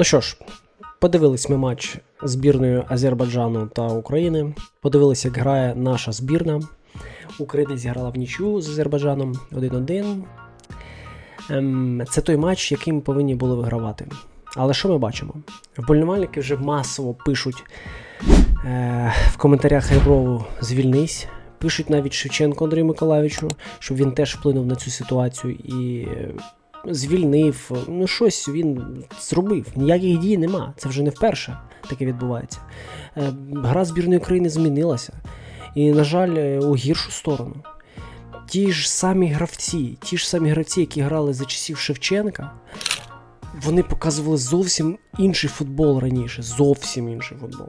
Ну що ж, подивились ми матч збірною Азербайджану та України. Подивилися, як грає наша збірна. Україна зіграла в нічю з Азербайджаном 1-1. Ем, це той матч, який ми повинні були вигравати. Але що ми бачимо? Вболівальники вже масово пишуть е, в коментарях Реброву звільнись. Пишуть навіть Шевченко Андрію Миколаївичу, щоб він теж вплинув на цю ситуацію і звільнив. Ну, щось він зробив. Ніяких дій нема. Це вже не вперше таке відбувається. Е, Гра збірної України змінилася. І, на жаль, е, у гіршу сторону. Ті ж самі гравці, ті ж самі гравці, які грали за часів Шевченка, вони показували зовсім інший футбол раніше. Зовсім інший футбол.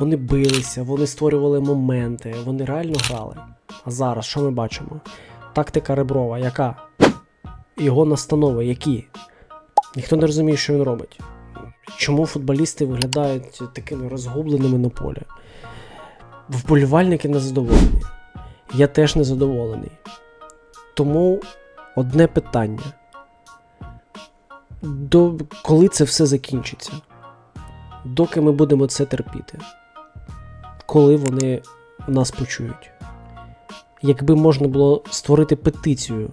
Вони билися, вони створювали моменти, вони реально грали. А зараз що ми бачимо? Тактика Реброва, яка? Його настанови, які? Ніхто не розуміє, що він робить. Чому футболісти виглядають такими розгубленими на полі? Вболівальники незадоволені. Я теж незадоволений. Тому одне питання. До коли це все закінчиться? Доки ми будемо це терпіти? Коли вони нас почують? Якби можна було створити петицію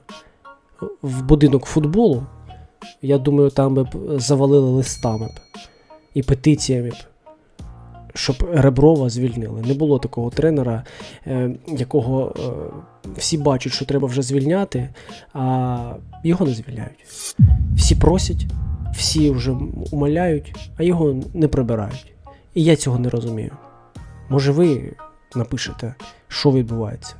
в будинок футболу, я думаю, там би б завалили листами б і петиціями б, щоб Реброва звільнили. Не було такого тренера, е, якого е, всі бачать, що треба вже звільняти, а його не звільняють. Всі просять, всі вже умоляють, а його не прибирають. І я цього не розумію. Може, ви напишете, що відбувається?